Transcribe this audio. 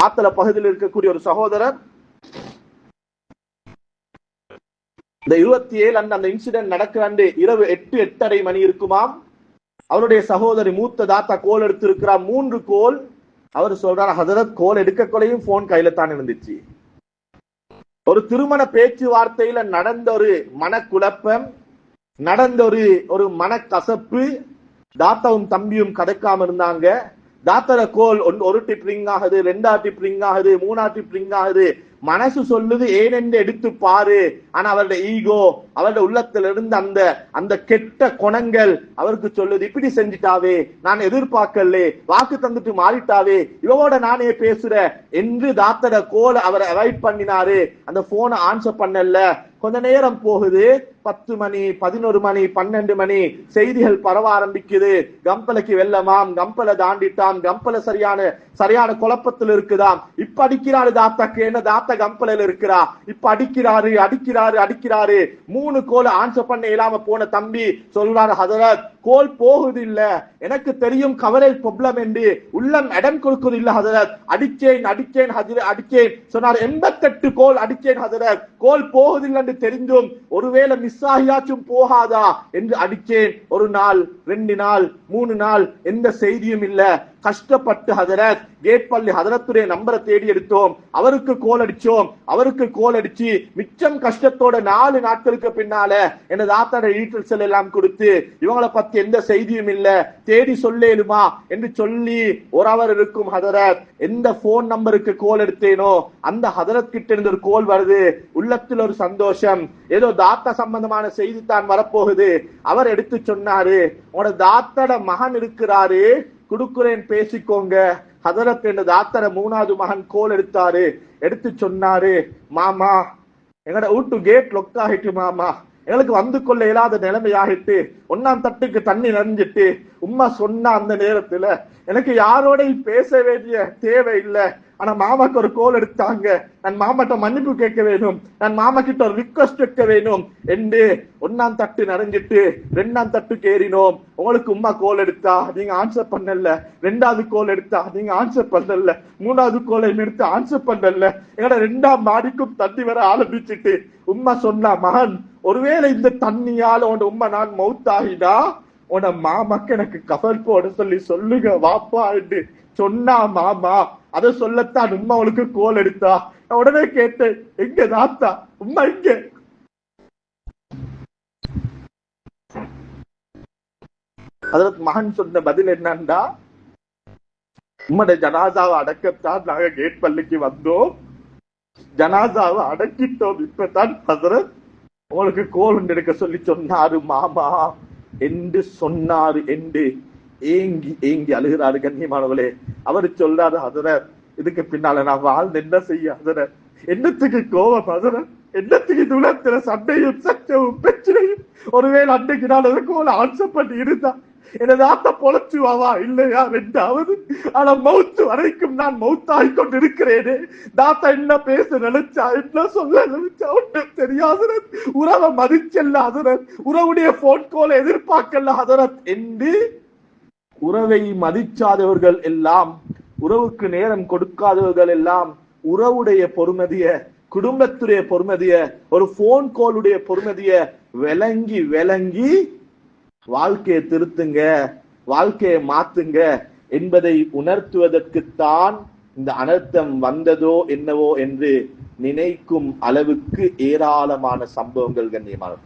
மாத்தல பகுதியில் இருக்கக்கூடிய ஒரு சகோதரர். இந்த இருபத்தி ஏழு அன்று அந்த இன்சிடென்ட் நடக்கிறாண்டு இரவு எட்டு எட்டரை மணி இருக்குமாம். அவருடைய சகோதரி மூத்த தாத்தா கோல் எடுத்திருக்கிறார். மூன்று கோல். அவர் சொல்றார் ஹசரத் கோல் எடுக்க கொலையும் போன் கையில தான் இருந்துச்சு. ஒரு திருமண பேச்சுவார்த்தையில நடந்த ஒரு மனக்குழப்பம் நடந்த ஒரு ஒரு மனக்கசப்பு தாத்தாவும் தம்பியும் கதைக்காம இருந்தாங்க. தாத்தர கோல் ஒன்- ஒரு டிப் ரிங் ஆகுது ரெண்டா டிப் ரிங் ஆகுது மூணா டிப் ரிங் ஆகுது. மனசு சொல்லுது ஏனென்று எடுத்து பாரு. ஆனா அவருடைய ஈகோ அவருடைய உள்ளத்துல இருந்து அந்த அந்த கெட்ட குணங்கள் அவருக்கு சொல்லுது இப்படி செஞ்சிட்டாவே நான் எதிர்பார்க்கலே வாக்கு தந்துட்டு மாறிட்டாவே இவவோட நானே பேசுற என்று தாத்தட கோல் அவரை அவாய்ட் பண்ணினாரு. அந்த போனை ஆன்சர் பண்ணல. கொஞ்ச நேரம் போகுது. பத்து மணி பதினோரு மணி பன்னெண்டு மணி செய்திகள் பரவ ஆரம்பிக்குது. கம்பலைக்கு வெள்ளமாம் கம்பலை தாண்டிட்டாம் கம்பலை சரியான சரியான குழப்பத்தில் இருக்குதாம். இப்ப அடிக்கிறாரு தாத்தாக்கு. என்ன தாத்தா கம்பலையில இருக்கிறா. இப்ப அடிக்கிறாரு அடிக்கிறாரு அடிக்கிறாரு. மூணு கோல் ஆன்சர் பண்ண இயலாம போன தம்பி சொல்றாரு ஹதரத். கோல் போகுது இல்ல எனக்கு தெரியும் கவரேஜ் ப்ராப்ளம் என்று. உள்ளம் இடம் கொடுக்குது இல்ல ஹதரத். அடிச்சேன் அடிச்சேன் ஹஜர அடிச்சேன் சொன்னார் எண்பத்தெட்டு கோல் அடிச்சேன் ஹதரத். கோல் போகுதில்லை என்று தெரிந்தும் ஒருவேளை மிஸ் ஆகியாச்சும் போகாதா? என்று அடிச்சேன் ஒரு நாள் ரெண்டு நாள் மூணு நாள் எந்த செய்தியும் இல்ல. கஷ்டப்பட்டு ஹதரத் கேட்பள்ளி ஹதரத்துடைய நம்பரை தேடி எடுத்தோம். அவருக்கு கோல் அடிச்சோம் அவருக்கு கோல் அடிச்சு மிச்சம் கஷ்டத்தோட நாலு நாட்களுக்கு பின்னால எனது ஆத்தாட டீட்டெயில்ஸ் எல்லாம் கொடுத்து இவங்களை பத்தி எந்த செய்தியும் இல்ல. தேடி சொல்லேலுமா என்று சொல்லி ஒரு அவர் இருக்கும் ஹதரத். எந்த போன் நம்பருக்கு கோல் எடுத்தேனோ அந்த ஹதரத் கிட்ட இருந்து ஒரு கோல் வருது. உள்ளத்தில் ஒரு சந்தோஷம். ஏதோ தாத்தா சம்பந்தமான செய்தி தான் வரப்போகுது. அவர் எடுத்து சொன்னாரு உங்களோட தாத்தட மகன் இருக்கிறாரு. குடுக்குறேன் பேசிக்கோங்க. ஹதரத் என்ற தாத்தர மூணாவது மகன் கோல் எடுத்தாரு. எடுத்து சொன்னாரு மாமா எங்கட வீட்டு கேட் லொக் ஆகிட்டு மாமா. எங்களுக்கு வந்து கொள்ள இயலாத நிலைமையாகிட்டு ஒன்னாம் தட்டுக்கு தண்ணி நனைஞ்சிட்டு உம்மா சொன்ன அந்த நேரத்துல எனக்கு யாரோடையும் பேச வேண்டிய தேவை இல்லை. ஆனா மாமாக்கு ஒரு கோல் எடுத்தாங்க. நான் மாமாட்ட மன்னிப்பு கேட்க வேணும் நான் மாமா கிட்ட ஒரு ரிக்வஸ்ட் வைக்க வேணும் என்று ஒன்னாம் தட்டு நனைஞ்சிட்டு ரெண்டாம் தட்டுக்கு ஏறினோம். உங்களுக்கு உம்மா கோல் எடுத்தா நீங்க ஆன்சர் பண்ணல. ரெண்டாவது கோல் எடுத்தா நீங்க ஆன்சர் பண்ணல. மூணாவது கோலை எடுத்து ஆன்சர் பண்ணல. எங்கட ரெண்டாம் மாடிக்கும் தட்டி வர ஆரம்பிச்சுட்டு உம்மா சொன்னா மகன் ஒருவேளை இந்த தண்ணியால உன் உண்மை நான் மவுத்தாகினா உன மாமாக்கு எனக்கு கஃபர் போட சொல்லி சொல்லுங்க வாப்பா என்று. சொன்னா மாமா அத சொல்லத்தான் உம்மா அவளுக்கு கோல் எடுத்தா. நான் உடனே கேட்டேன் எங்க தாத்தா? உம்மா இங்க. அதற்கு மகன் சொன்ன பதில் என்னன்னா உம்மட ஜனாசாவை அடக்கத்தான் நாங்க கேட் பள்ளிக்கு வந்தோம். ஜனாசாவை அடக்கிட்டோம் இப்பதான் ஹசரத் உங்களுக்கு கோல் எடுக்க சொல்லி சொன்னாரு மாமா என்று சொன்னாரு என்று ஏங்கி ஏங்கி அழுகிறாரு கண்ணியமானவளே அவர் சொல்றாரு ஹசரத் இதுக்கு பின்னால நான் வாழ்ந்து என்ன செய்ய ஹசரத் என்னத்துக்கு கோபம் ஹசரத் என்னத்துக்கு இது உலகத்துல சண்டையும் சச்சவும் பிரச்சனையும்? ஒருவேளை அன்னைக்கு நான் அதுக்கு ஒரு ஆன்சர் பண்ணி இருந்தா எனது ஆத்த பொழைச்சுவாவா இல்லையா ரெண்டாவது? ஆனா மௌத்து வரைக்கும் நான் மௌத்தாகி கொண்டிருக்கிறேனே. தாத்தா என்ன பேச நினைச்சா? என்ன சொல்ல நினைச்சா? ஒன்றும் தெரியாது. உறவை மதிச்சல்ல அதரத் உறவுடைய போன் கோலை எதிர்பார்க்கல அதரத் என்று உறவை மதிச்சாதவர்கள் எல்லாம் உறவுக்கு நேரம் கொடுக்காதவர்கள் எல்லாம் உறவுடைய பொறுமதிய குடும்பத்துடைய பொறுமதிய ஒரு போன் கோலுடைய பொறுமதிய விளங்கி விளங்கி வாழ்க்கையை திருத்துங்க வாழ்க்கையை மாத்துங்க என்பதை உணர்த்துவதற்குத்தான் இந்த அனர்த்தம் வந்ததோ என்னவோ என்று நினைக்கும் அளவுக்கு ஏராளமான சம்பவங்கள் கண்ணியமானது.